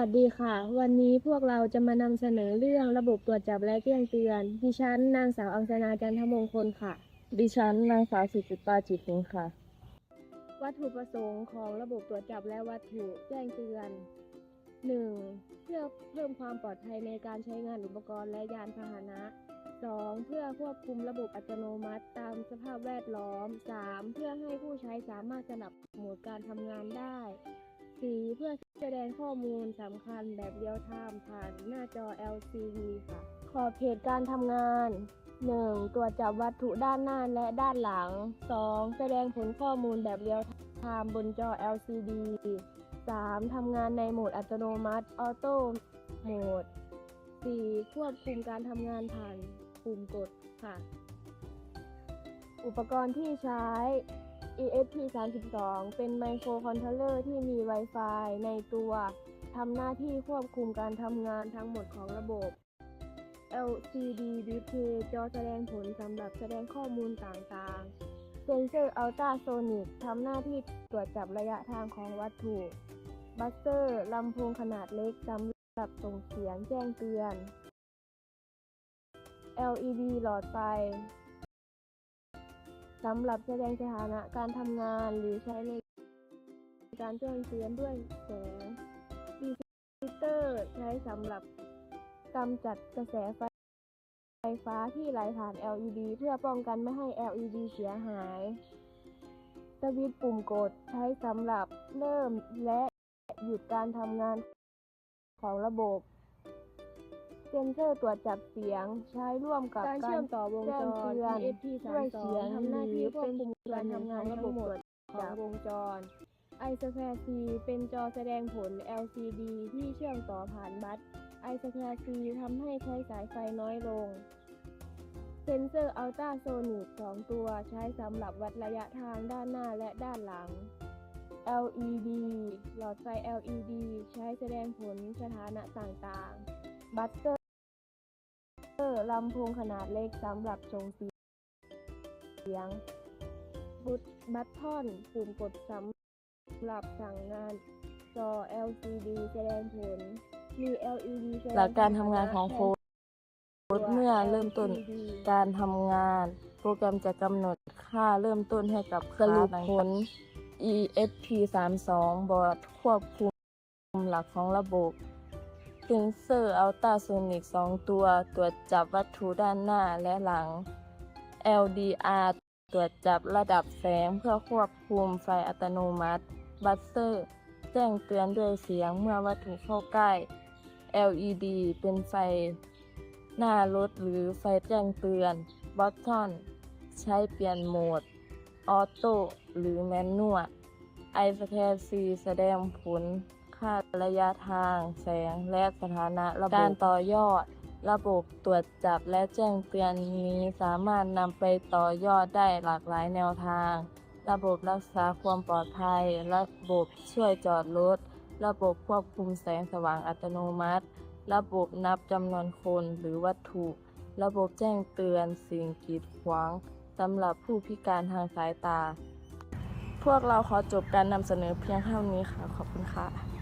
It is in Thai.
วัสดีค่ะ วันนี้พวกเราจะมานำเสนอเรื่องระบบตรวจจับและแจ้งเตือน ดิฉันนางสาวอังคณาจันทมงคลค่ะ ดิฉันนางสาวสิจิตาจิตสิงค่ะ วัตถุประสงค์ของระบบตรวจจับและวัตถุแจ้งเตือน 1. เพื่อเพิ่มความปลอดภัยในการใช้งานอุปกรณ์และยานพาหนะ 2. เพื่อควบคุมระบบอัตโนมัติตามสภาพแวดล้อม 3. เพื่อให้ผู้ใช้สามารถสลับโหมดการทำงานได้ 4. เพื่อแสดงข้อมูลสำคัญแบบเรียลไทม์ผ่านหน้าจอ LCD ค่ะ ขอบเขตการทำงาน 1. ตรวจจับวัตถุด้านหน้าและด้านหลัง 2. แสดงผลข้อมูลแบบเรียลไทม์บนจอ LCD 3. ทำงานในโหมดอัตโนมัติออโต้โหมด 4. ควบคุมการทำงานผ่านปุ่มกดค่ะ อุปกรณ์ที่ใช้ ESP32 เป็นไมโครคอนโทรลเลอร์ที่มี Wi-Fi ในตัวทำหน้าที่ควบคุมการทำงานทั้งหมดของระบบ LCD Display จอแสดงผลสำหรับแสดงข้อมูลต่างๆ เซนเซอร์อัลตราโซนิกทำหน้าที่ตรวจจับระยะทางของวัตถุ บัสเตอร์ลำโพงขนาดเล็กสำหรับส่งเสียงแจ้งเตือน LED หลอดไฟ สำหรับแสดงสถานะการทำงานหรือใช้ในการแจ้งเตือนด้วยแสงดีฟิเตอร์ใช้สำหรับกำจัดกระแสไฟไฟฟ้าที่ไหลผ่าน LED เพื่อป้องกันไม่ให้ LED เสียหาย สวิตช์ปุ่มกดใช้สำหรับเริ่มและหยุดการทำงานของระบบ เซ็นเซอร์ตรวจจับเสียงใช้ร่วมกับการการเชื่อมต่อวงจรแจ้งเตือน ESP ด้วยเสียง32ทำหน้าที่ควบคุมหรือเป็นการทำงานระบบตรวจขอจางกวงจร i s q u a r e C เป็นจอแสดงผล LCD ที่เชื่อมต่อผ่านบัส i s q u a r e C ทำให้ใช้สายไฟน้อยลง เซ็นเซอร์อัลตราโซนิก2ตัวใช้สำหรับวัดระยะทางด้านหน้าและด้านหลัง LED หลอดไฟ LED ใช้แสดงผลสถานะต่างๆ บัตเตอร์ ลำโพงขนาดเล็กสำหรับส่งเสียง บุตบัตทอนปุ่มกดสำหรับสั่งงาน จอ LCD แสดงผล มี LED แสดงหลักการทำงานของโค้ดตัวเมื่อเริ่มต้นการทำงาน โปรแกรมจะกำหนดค่าเริ่มต้นให้กับสรุปผล ESP32 บอร์ดควบคุมหลักของระบบ เซนเซอร์อัลตราโซนิก 2 ตัว ตรวจจับวัตถุด้านหน้าและหลัง LDR ตรวจจับระดับแสงเพื่อควบคุมไฟอัตโนมัติ บัสเซอร์ แจ้งเตือนด้วยเสียงเมื่อวัตถุเข้าใกล้ LED เป็นไฟหน้ารถหรือไฟแจ้งเตือนบัตทอน ใช้เปลี่ยนโหมด ออโต้หรือแมนนวลไอสแคซีแสดงผล ค่าระยะทาง แสง และสถานะระบบการต่อยอด ระบบตรวจจับและแจ้งเตือนนี้สามารถนำไปต่อยอดได้หลากหลายแนวทาง ระบบรักษาความปลอดภัย ระบบช่วยจอดรถ ระบบควบคุมแสงสว่างอัตโนมัติ ระบบนับจำนวนคนหรือวัตถุ ระบบแจ้งเตือนสิ่งกีดขวางสำหรับผู้พิการทางสายตา พวกเราขอจบการนำเสนอเพียงเท่านี้ค่ะ ขอบคุณค่ะ